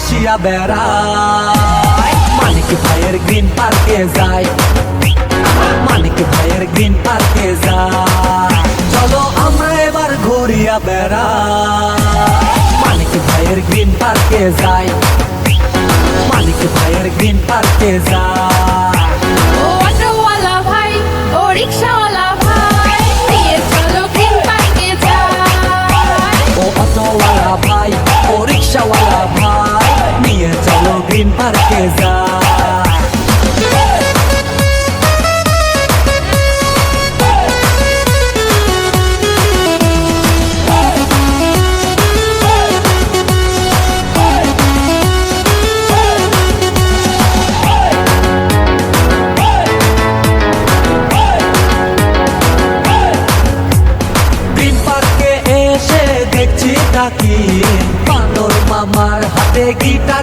ঘুরিয়া বেড়ায়। মালিক ভাইয়ের গ্রিন পার্কে যায়। মালিক ভাইয়ের গ্রিন পার্কে যায়। চলো আমরা এবার ঘুরিয়া বেড়াই। মালিক ভাইয়ের গ্রিন পার্কে যাই মালিক ভাইয়ের গ্রিন পার্কে যায়। চলো পার্কে এসে দেখছি তাকি বানর মামার হাতে গিটার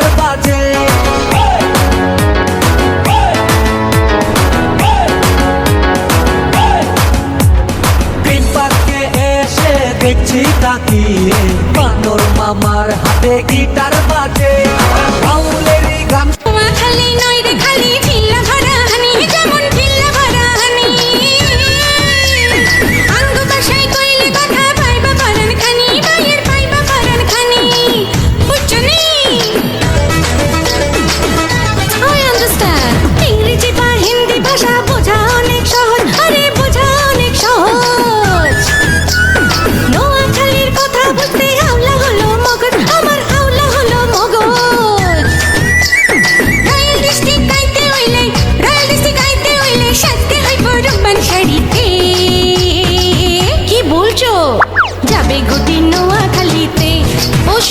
দেখছি তাকিয়ে। বানর মামার হাতে গিটার বাজে।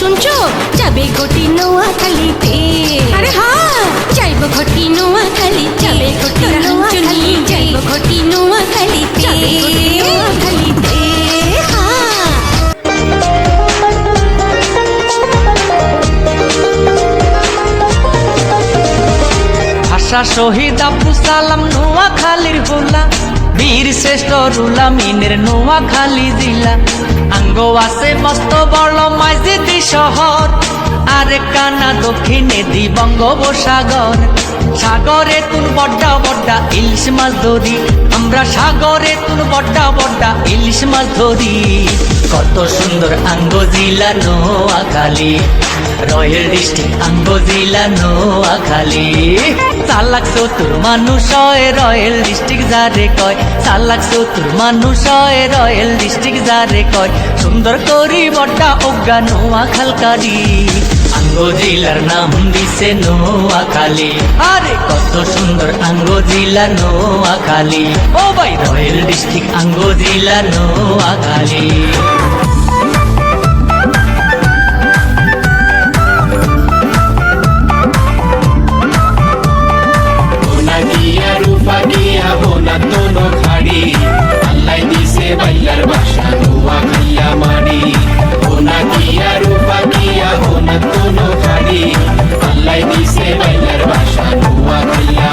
শুনছো? যাবে গটি নোয়াখালীতে। আরে হ্যাঁ যাইব ঘটি নোয়াখালী যাবে ঘটি নোয়াখালী যাইব ঘটি যাবে নোয়াখালীতে। হ্যাঁ ভাষা শহীদ আব্দুল সালাম নোয়াখালীর হোলা। বীর শ্রেষ্ঠ রুলা মিনের নোয়াখালী জিলা। আঙ্গ আছে মস্ত বড় মাইজিদি শহর। আরে কানা দক্ষিণে দি বঙ্গোপসাগর। সাগরে তুন বড্ডা বড্ডা ইলিশ মাছ ধরি। আমরা সাগরে তুন বড্ডা বড্ডা ইলিশ মাছ ধরি। কত সুন্দর আঙ্গ জিলা নোয়াখালী। রয়্যাল ডিস্ট্রিক্ট আঙ্গ জিলা নোয়াখালী। চালাক চতুর মানুষ রয়্যাল ডিস্ট্রিক্ট যারে কয়। চালাক চতুর মানুষ রয়্যাল ডিস্ট্রিক্ট যারে কয়। সুন্দর করি বড্ডা অজ্ঞা নোয়াখালকারি। আঙ্গ জেলার নাম দিছে নোয়াখালী। আরে কত সুন্দর আঙ্গ জেলা নোয়াখালী। ও ভাই, রয়্যাল ডিস্ট্রিক্ট আঙ্গ জেলা নোয়াখালী। বাড়ি। আল্লাহ দিছে বাইলার বাসা ধোয়া খাইয়া